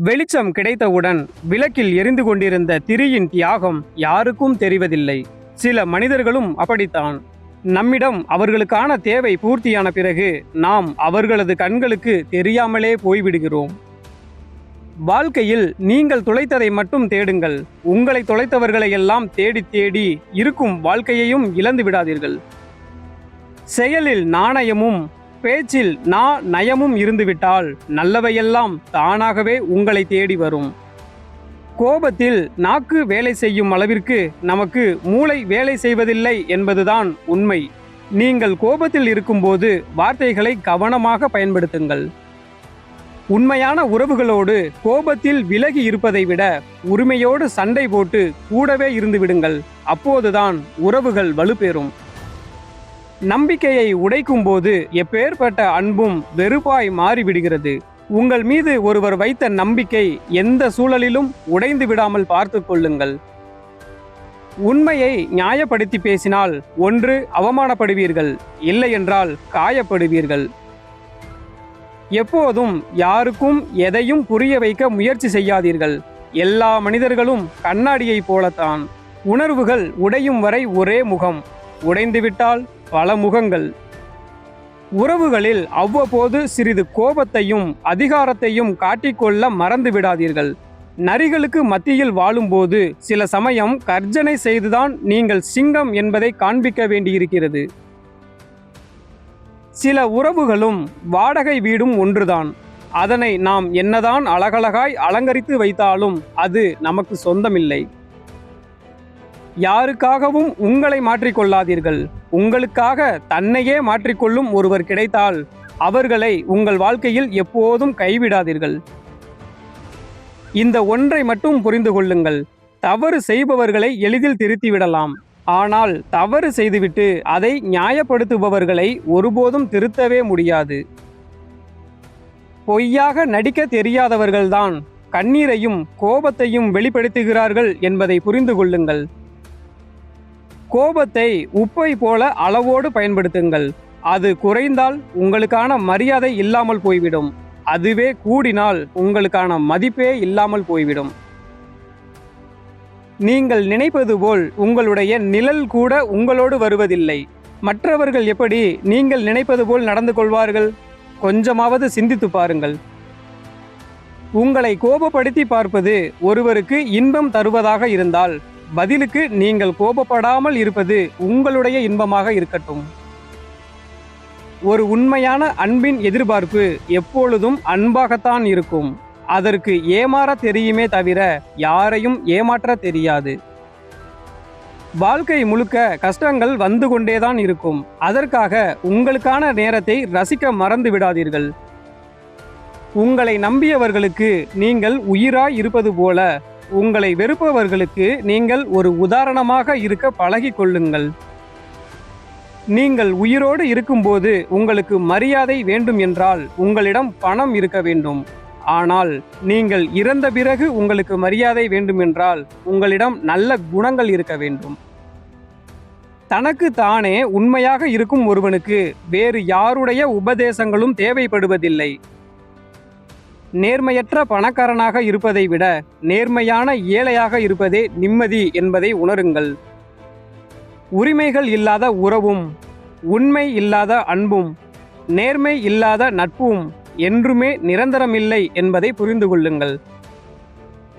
வெளிச்சம் கிடைத்தவுடன் விளக்கில் எரிந்து கொண்டிருந்த திரியின் தியாகம் யாருக்கும் தெரிவதில்லை. சில மனிதர்களும் அப்படித்தான். நம்மிடம் அவர்களுக்கான தேவை பூர்த்தியான பிறகு நாம் அவர்களது கண்களுக்கு தெரியாமலே போய்விடுகிறோம். வாழ்க்கையில் நீங்கள் துளைத்ததை மட்டும் தேடுங்கள். உங்களை துளைத்தவர்களை எல்லாம் தேடி தேடி இருக்கும் வாழ்க்கையையும் இழந்து விடாதீர்கள். செயலில் நாணயமும் பேச்சில் நா நயமும் இருந்துவிட்டால் நல்லவையெல்லாம் தானாகவே உங்களை தேடி வரும். கோபத்தில் நாக்கு வேலை செய்யும் அளவிற்கு நமக்கு மூளை வேலை செய்வதில்லை என்பதுதான் உண்மை. நீங்கள் கோபத்தில் இருக்கும்போது வார்த்தைகளை கவனமாக பயன்படுத்துங்கள். உண்மையான உறவுகளோடு கோபத்தில் விலகி இருப்பதை விட உரிமையோடு சண்டை போட்டு கூடவே இருந்து விடுங்கள். அப்போதுதான் உறவுகள் வலுப்பெறும். நம்பிக்கையை உடைக்கும் போது எப்பேற்பட்ட அன்பும் வெறுப்பாய் மாறிவிடுகிறது. உங்கள் மீது ஒருவர் வைத்த நம்பிக்கை எந்த சூழலிலும் உடைந்து விடாமல் பார்த்து கொள்ளுங்கள். உண்மையை நியாயப்படுத்தி பேசினால் ஒன்று அவமானப்படுவீர்கள் இல்லையென்றால் காயப்படுவீர்கள். எப்போதும் யாருக்கும் எதையும் புரிய வைக்க முயற்சி செய்யாதீர்கள். எல்லா மனிதர்களும் கண்ணாடியைப் போலத்தான். உணர்வுகள் உடையும் வரை ஒரே முகம். உடைந்துவிட்டால் பல முகங்கள் உறவுகளில் அவ்வப்போது சிறிது கோபத்தையும் அதிகாரத்தையும் காட்டிக்கொள்ள மறந்து விடாதீர்கள். நரிகளுக்கு மத்தியில் வாழும்போது சில சமயம் கர்ஜனை செய்துதான் நீங்கள் சிங்கம் என்பதை காண்பிக்க வேண்டியிருக்கிறது. சில உறவுகளும் வாடகை வீடும் ஒன்றுதான். அதனை நாம் என்னதான் அழகழகாய் அலங்கரித்து வைத்தாலும் அது நமக்கு சொந்தமில்லை. யாருக்காகவும் உங்களை மாற்றிக்கொள்ளாதீர்கள். உங்களுக்காக தன்னையே மாற்றிக்கொள்ளும் ஒருவர் கிடைத்தால் அவர்களை உங்கள் வாழ்க்கையில் எப்போதும் கைவிடாதீர்கள். இந்த ஒன்றை மட்டும் புரிந்து கொள்ளுங்கள். தவறு செய்பவர்களை எளிதில் திருத்திவிடலாம் ஆனால் தவறு செய்துவிட்டு அதை நியாயப்படுத்துபவர்களை ஒருபோதும் திருத்தவே முடியாது. பொய்யாக நடிக்க தெரியாதவர்கள்தான் கண்ணீரையும் கோபத்தையும் வெளிப்படுத்துகிறார்கள் என்பதை புரிந்து கொள்ளுங்கள். கோபத்தை உப்பை போல அளவோடு பயன்படுத்துங்கள். அது குறைந்தால் உங்களுக்கான மரியாதை இல்லாமல் போய்விடும். அதுவே கூடினால் உங்களுக்கான மதிப்பே இல்லாமல் போய்விடும். நீங்கள் நினைப்பது போல் உங்களுடைய நிழல் கூட உங்களோடு வருவதில்லை. மற்றவர்கள் எப்படி நீங்கள் நினைப்பது போல் நடந்து கொள்வார்கள்? கொஞ்சமாவது சிந்தித்து பாருங்கள். உங்களை கோபப்படுத்தி பார்ப்பது ஒருவருக்கு இன்பம் தருவதாக இருந்தால் பதிலுக்கு நீங்கள் கோபப்படாமல் இருப்பது உங்களுடைய இன்பமாக இருக்கட்டும். ஒரு உண்மையான அன்பின் எதிர்பார்ப்பு எப்பொழுதும் அன்பாகத்தான் இருக்கும். அதற்கு ஏமாற தெரியுமே தவிர யாரையும் ஏமாற்ற தெரியாது. வாழ்க்கை முழுக்க கஷ்டங்கள் வந்து கொண்டேதான் இருக்கும். அதற்காக உங்களுக்கான நேரத்தை ரசிக்க மறந்து விடாதீர்கள். உங்களை நம்பியவர்களுக்கு நீங்கள் உயிராய் இருப்பது போல உங்களை வெறுப்பவர்களுக்கு நீங்கள் ஒரு உதாரணமாக இருக்க பழகி கொள்ளுங்கள். நீங்கள் உயிரோடு இருக்கும்போது உங்களுக்கு மரியாதை வேண்டும் என்றால் உங்களிடம் பணம் இருக்க வேண்டும். ஆனால் நீங்கள் இறந்த பிறகு உங்களுக்கு மரியாதை வேண்டுமென்றால் உங்களிடம் நல்ல குணங்கள் இருக்க வேண்டும். தனக்கு தானே உண்மையாக இருக்கும் ஒருவனுக்கு வேறு யாருடைய உபதேசங்களும் தேவைப்படுவதில்லை. நேர்மையற்ற பணக்காரனாக இருப்பதை விட நேர்மையான ஏழையாக இருப்பதே நிம்மதி என்பதை உணருங்கள். உரிமைகள் இல்லாத உறவும் உண்மை இல்லாத அன்பும் நேர்மை இல்லாத நட்பும் என்றுமே நிரந்தரமில்லை என்பதை புரிந்து கொள்ளுங்கள்.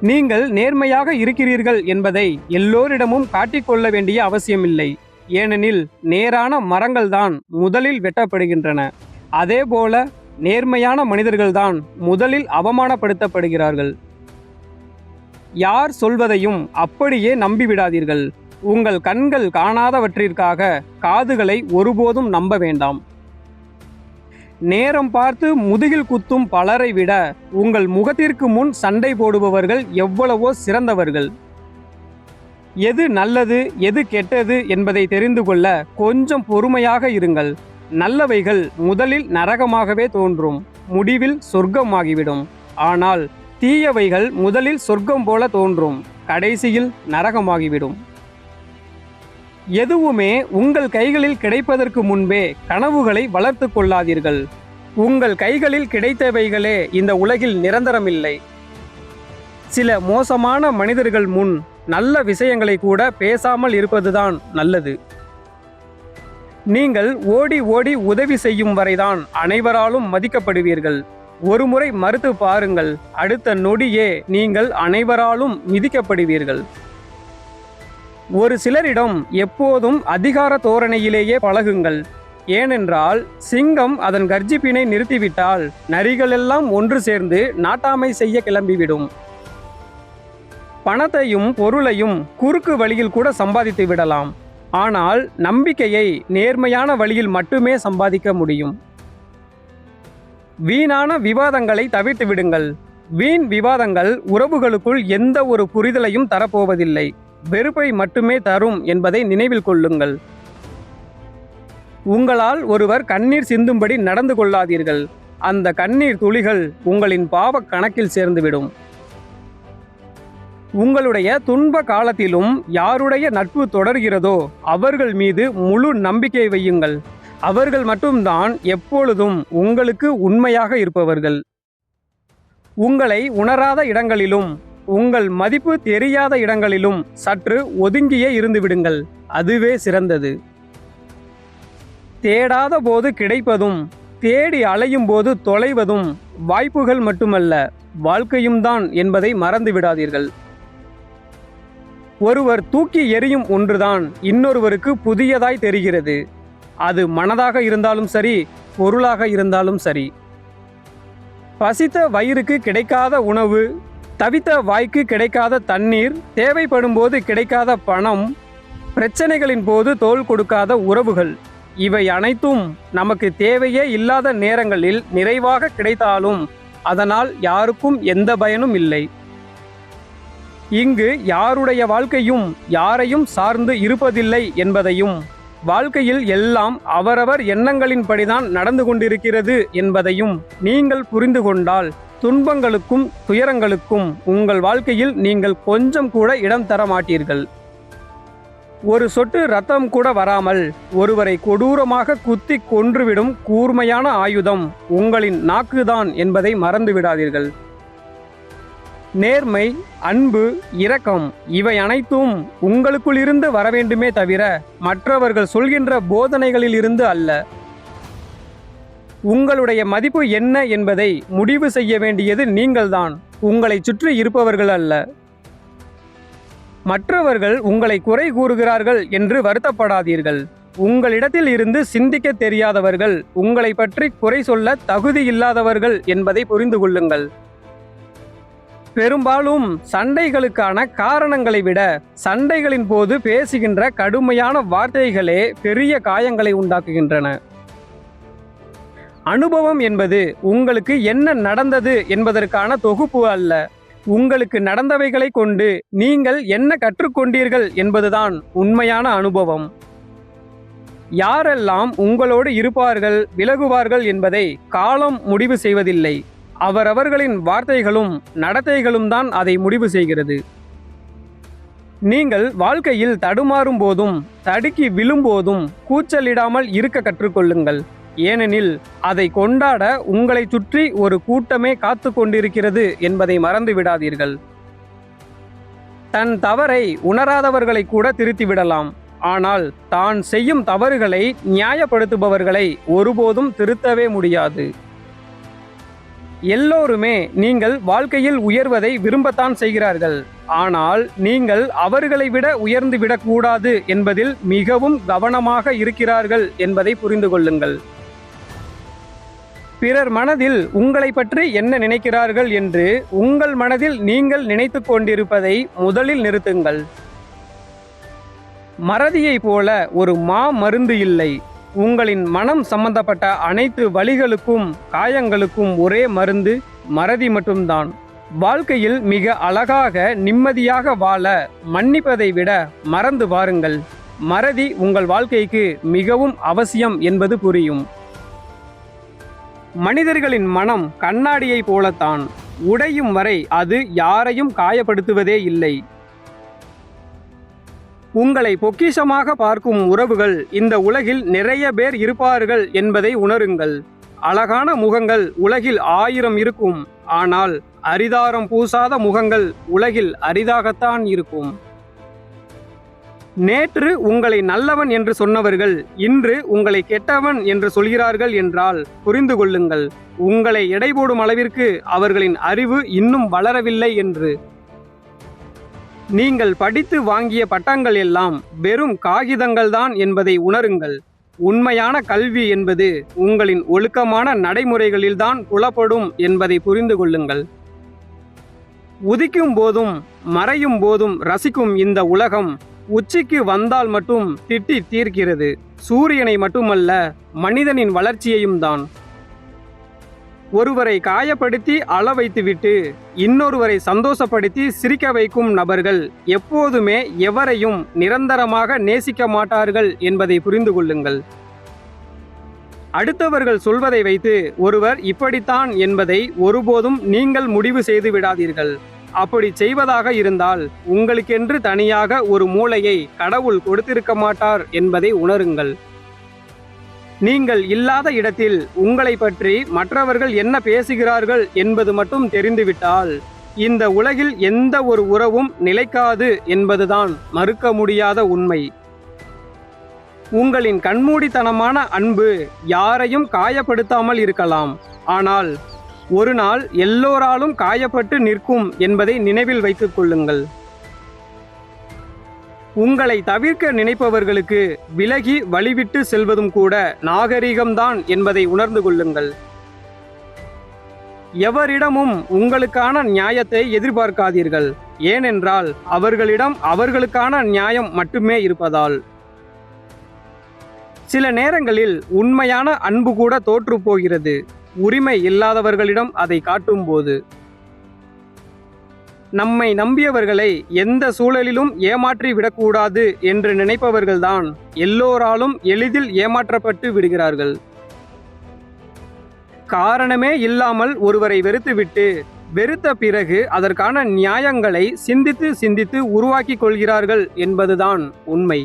நீங்கள் நேர்மையாக இருக்கிறீர்கள் என்பதை எல்லோரிடமும் காட்டிக்கொள்ள வேண்டிய அவசியமில்லை. ஏனெனில் நேரான மரங்கள்தான் முதலில் வெட்டப்படுகின்றன. அதேபோல நேர்மையான மனிதர்கள்தான் முதலில் அவமானப்படுத்தப்படுகிறார்கள். யார் சொல்வதையும் அப்படியே நம்பிவிடாதீர்கள். உங்கள் கண்கள் காணாதவற்றிற்காக காதுகளை ஒருபோதும் நம்ப வேண்டாம். நேரம் பார்த்து முதுகில் குத்தும் பலரை விட உங்கள் முகத்திற்கு முன் சண்டை போடுபவர்கள் எவ்வளவோ சிறந்தவர்கள். எது நல்லது எது கெட்டது என்பதை தெரிந்து கொள்ள கொஞ்சம் பொறுமையாக இருங்கள். நல்லவைகள் முதலில் நரகமாகவே தோன்றும் முடிவில் சொர்க்கமாகிவிடும். ஆனால் தீயவைகள் முதலில் சொர்க்கம் போல தோன்றும் கடைசியில் நரகமாகிவிடும். எதுவுமே உங்கள் கைகளில் கிடைப்பதற்கு முன்பே கனவுகளை வளர்த்து கொள்ளாதீர்கள். உங்கள் கைகளில் கிடைத்தவைகளே இந்த உலகில் நிரந்தரமில்லை. சில மோசமான மனிதர்கள் முன் நல்ல விஷயங்களை கூட பேசாமல் இருப்பதுதான் நல்லது. நீங்கள் ஓடி ஓடி உதவி செய்யும் வரைதான் அனைவராலும் மதிக்கப்படுவீர்கள். ஒருமுறை மறுத்து பாருங்கள் அடுத்த நொடியே நீங்கள் அனைவராலும் மிதிக்கப்படுவீர்கள். ஒரு சிலரிடம் எப்போதும் அதிகார தோரணையிலேயே பழகுங்கள். ஏனென்றால் சிங்கம் அதன் கர்ஜிப்பினை நிறுத்திவிட்டால் நரிகளெல்லாம் ஒன்று சேர்ந்து நாட்டாமை செய்ய கிளம்பிவிடும். பணத்தையும் பொருளையும் குறுக்கு வழியில் கூட சம்பாதித்து விடலாம். ஆனால் நம்பிக்கையை நேர்மையான வழியில் மட்டுமே சம்பாதிக்க முடியும். வீணான விவாதங்களை தவிர்த்து விடுங்கள். வீண் விவாதங்கள் உறவுகளுக்குள் எந்த ஒரு புரிதலையும் தரப்போவதில்லை. வெறுப்பை மட்டுமே தரும் என்பதை நினைவில் கொள்ளுங்கள். உங்களால் ஒருவர் கண்ணீர் சிந்தும்படி நடந்து கொள்ளாதீர்கள். அந்த கண்ணீர் துளிகள் உங்களின் பாவக் கணக்கில் சேர்ந்துவிடும். உங்களுடைய துன்ப காலத்திலும் யாருடைய நட்பு தொடர்கிறதோ அவர்கள் மீது முழு நம்பிக்கை வையுங்கள். அவர்கள் மட்டும்தான் எப்பொழுதும் உங்களுக்கு உண்மையாக இருப்பவர்கள். உங்களை உணராத இடங்களிலும் உங்கள் மதிப்பு தெரியாத இடங்களிலும் சற்று ஒதுங்கியே இருந்துவிடுங்கள். அதுவே சிறந்தது. தேடாத போது கிடைப்பதும் தேடி அலையும் போது தொலைவதும் வாய்ப்புகள் மட்டுமல்ல வாழ்க்கையும் தான் என்பதை மறந்து விடாதீர்கள் ஒருவர் தூக்கி எறியும் ஒன்றுதான் இன்னொருவருக்கு புதியதாய் தெரிகிறது. அது மனதாக இருந்தாலும் சரி பொருளாக இருந்தாலும் சரி. பசித்த வயிறுக்கு கிடைக்காத உணவு தவித்த வாய்க்கு கிடைக்காத தண்ணீர் தேவைப்படும் போது கிடைக்காத பணம் பிரச்சனைகளின் போது தோல் கொடுக்காத உறவுகள் இவை அனைத்தும் நமக்கு தேவையே இல்லாத நேரங்களில் நிறைவாக கிடைத்தாலும் அதனால் யாருக்கும் எந்த பயனும் இல்லை. இங்கு யாருடைய வாழ்க்கையும் யாரையும் சார்ந்து இருப்பதில்லை என்பதையும் வாழ்க்கையில் எல்லாம் அவரவர் எண்ணங்களின்படிதான் நடந்து கொண்டிருக்கிறது என்பதையும் நீங்கள் புரிந்து கொண்டால் துன்பங்களுக்கும் துயரங்களுக்கும் உங்கள் வாழ்க்கையில் நீங்கள் கொஞ்சம் கூட இடம் தர மாட்டீர்கள். ஒரு சொட்டு ரத்தம் கூட வராமல் ஒருவரை கொடூரமாக குத்தி கொன்றுவிடும் கூர்மையான ஆயுதம் உங்களின் நாக்குதான் என்பதை மறந்துவிடாதீர்கள். நேர்மை அன்பு இரக்கம் இவை அனைத்தும் உங்களுக்குள் இருந்து வரவேண்டுமே தவிர மற்றவர்கள் சொல்கின்ற போதனைகளில் இருந்து அல்ல. உங்களுடைய மதிப்பு என்ன என்பதை முடிவு செய்ய வேண்டியது நீங்கள்தான். உங்களை சுற்றி இருப்பவர்கள் அல்ல. மற்றவர்கள் உங்களை குறை கூறுகிறார்கள் என்று வருத்தப்படாதீர்கள். உங்களிடத்தில் இருந்து சிந்திக்க தெரியாதவர்கள் உங்களை பற்றி குறை சொல்ல தகுதி இல்லாதவர்கள் என்பதை புரிந்து கொள்ளுங்கள். பெரும்பாலும் சண்டைகளுக்கான காரணங்களை விட சண்டைகளின் போது பேசுகின்ற கடுமையான வார்த்தைகளே பெரிய காயங்களை உண்டாக்குகின்றன. அனுபவம் என்பது உங்களுக்கு என்ன நடந்தது என்பதற்கான தொகுப்பு அல்ல. உங்களுக்கு நடந்தவைகளை கொண்டு நீங்கள் என்ன கற்றுக்கொண்டீர்கள் என்பதுதான் உண்மையான அனுபவம். யாரெல்லாம் உங்களோடு இருப்பார்கள் விலகுவார்கள் என்பதை காலம் முடிவு செய்வதில்லை. அவரவர்களின் வார்த்தைகளும் நடத்தைகளும் தான் அதை முடிவு செய்கிறது. நீங்கள் வாழ்க்கையில் தடுமாறும் போதும் தடுக்கி விழும்போதும் கூச்சலிடாமல் இருக்க கற்றுக்கொள்ளுங்கள். ஏனெனில் அதை கொண்டாட உங்களை சுற்றி ஒரு கூட்டமே காத்து கொண்டிருக்கிறது என்பதை மறந்து விடாதீர்கள். தன் தவறை உணராதவர்களை கூட திருத்திவிடலாம் ஆனால் தான் செய்யும் தவறுகளை நியாயப்படுத்துபவர்களை ஒருபோதும் திருத்தவே முடியாது. எல்லோருமே நீங்கள் வாழ்க்கையில் உயர்வதை விரும்பத்தான் செய்கிறார்கள். ஆனால் நீங்கள் அவர்களை விட உயர்ந்து விடக்கூடாது என்பதில் மிகவும் கவனமாக இருக்கிறார்கள் என்பதை புரிந்து கொள்ளுங்கள். பிறர் மனதில் உங்களை பற்றி என்ன நினைக்கிறார்கள் என்று உங்கள் மனதில் நீங்கள் நினைத்து கொண்டிருப்பதை முதலில் நிறுத்துங்கள். மறதியைப் போல ஒரு மா மருந்து இல்லை. உங்களின் மனம் சம்பந்தப்பட்ட அனைத்து வழிகளுக்கும் காயங்களுக்கும் ஒரே மருந்து மறதி மட்டும்தான். வாழ்க்கையில் மிக அழகாக நிம்மதியாக வாழ மன்னிப்பதை விட மறந்து வாருங்கள். மறதி உங்கள் வாழ்க்கைக்கு மிகவும் அவசியம் என்பது புரியும். மனிதர்களின் மனம் கண்ணாடியை போலத்தான். உடையும் வரை அது யாரையும் காயப்படுத்துவதே இல்லை. உங்களை பொக்கிஷமாக பார்க்கும் உறவுகள் இந்த உலகில் நிறைய பேர் இருப்பார்கள் என்பதை உணருங்கள். அழகான முகங்கள் உலகில் ஆயிரம் இருக்கும். ஆனால் அரிதாரம் பூசாத முகங்கள் உலகில் அரிதாகத்தான் இருக்கும். நேற்று உங்களை நல்லவன் என்று சொன்னவர்கள் இன்று உங்களை கெட்டவன் என்று சொல்கிறார்கள் என்றால் புரிந்து கொள்ளுங்கள். உங்களை எடை போடும் அளவிற்கு அவர்களின் அறிவு இன்னும் வளரவில்லை என்று. நீங்கள் படித்து வாங்கிய பட்டங்கள் எல்லாம் வெறும் காகிதங்கள்தான் என்பதை உணருங்கள். உண்மையான கல்வி என்பது உங்களின் ஒழுக்கமான நடைமுறைகளில்தான் புலப்படும் என்பதை புரிந்து கொள்ளுங்கள். உதிக்கும் போதும் மறையும் போதும் ரசிக்கும் இந்த உலகம் உச்சிக்கு வந்தால் மட்டும் திட்டி தீர்க்கிறது. சூரியனை மட்டுமல்ல மனிதனின் வளர்ச்சியையும் தான். ஒருவரை காயப்படுத்தி அள வைத்துவிட்டு இன்னொருவரை சந்தோஷப்படுத்தி சிரிக்க வைக்கும் நபர்கள் எப்போதுமே எவரையும் நிரந்தரமாக நேசிக்க மாட்டார்கள் என்பதை புரிந்து கொள்ளுங்கள். அடுத்தவர்கள் சொல்வதை வைத்து ஒருவர் இப்படித்தான் என்பதை ஒருபோதும் நீங்கள் முடிவு செய்து விடாதீர்கள். அப்படி செய்வதாக இருந்தால் உங்களுக்கென்று தனியாக ஒரு மூளையை கடவுள் கொடுத்திருக்க மாட்டார் என்பதை உணருங்கள். நீங்கள் இல்லாத இடத்தில் உங்களை பற்றி மற்றவர்கள் என்ன பேசுகிறார்கள் என்பது மட்டும் தெரிந்துவிட்டால் இந்த உலகில் எந்த ஒரு உறவும் நிலைக்காது என்பதுதான் மறுக்க முடியாத உண்மை. உங்களின் கண்மூடித்தனமான அன்பு யாரையும் காயப்படுத்தாமல் இருக்கலாம். ஆனால் ஒரு நாள் எல்லோராலும் காயப்பட்டு நிற்கும் என்பதை நினைவில் வைத்துக் கொள்ளுங்கள். உங்களை தவிர்க்க நினைப்பவர்களுக்கு விலகி வழிவிட்டு செல்வதும் கூட நாகரிகம்தான் என்பதை உணர்ந்து கொள்ளுங்கள். எவரிடமும் உங்களுக்கான நியாயத்தை எதிர்பார்க்காதீர்கள். ஏனென்றால் அவர்களிடம் அவர்களுக்கான நியாயம் மட்டுமே இருப்பதால். சில நேரங்களில் உண்மையான அன்பு கூட தோற்றுப்போகிறது உரிமை இல்லாதவர்களிடம் அதை காட்டும்போது. நம்மை நம்பியவர்களை எந்த சூழலிலும் ஏமாற்றி விடக்கூடாது என்று நினைப்பவர்கள்தான் எல்லோராலும் எளிதில் ஏமாற்றப்பட்டு விடுகிறார்கள். காரணமே இல்லாமல் ஒருவரை வெறுத்துவிட்டு வெறுத்த பிறகு அதற்கான நியாயங்களை சிந்தித்து சிந்தித்து உருவாக்கிக் கொள்கிறார்கள் என்பதுதான் உண்மை.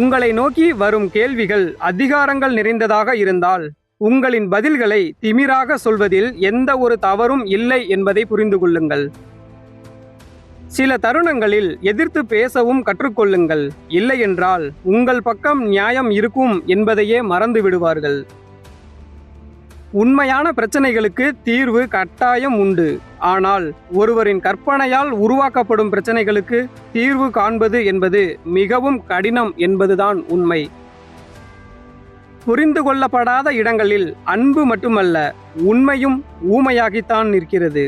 உங்களை நோக்கி வரும் கேள்விகள் அதிகாரங்கள் நிறைந்ததாக இருந்தால் உங்களின் பதில்களை திமிராக சொல்வதில் எந்த ஒரு தவறும் இல்லை என்பதை புரிந்து கொள்ளுங்கள். சில தருணங்களில் எதிர்த்து பேசவும் கற்றுக்கொள்ளுங்கள். இல்லையென்றால் உங்கள் பக்கம் நியாயம் இருக்கும் என்பதையே மறந்து விடுவார்கள். உண்மையான பிரச்சனைகளுக்கு தீர்வு கட்டாயம் உண்டு. ஆனால் ஒருவரின் கற்பனையால் உருவாக்கப்படும் பிரச்சனைகளுக்கு தீர்வு காண்பது என்பது மிகவும் கடினம் என்பதுதான் உண்மை. புரிந்து கொள்ளப்படாத இடங்களில் அன்பு மட்டுமல்ல உண்மையும் ஊமையாகித்தான் நிற்கிறது.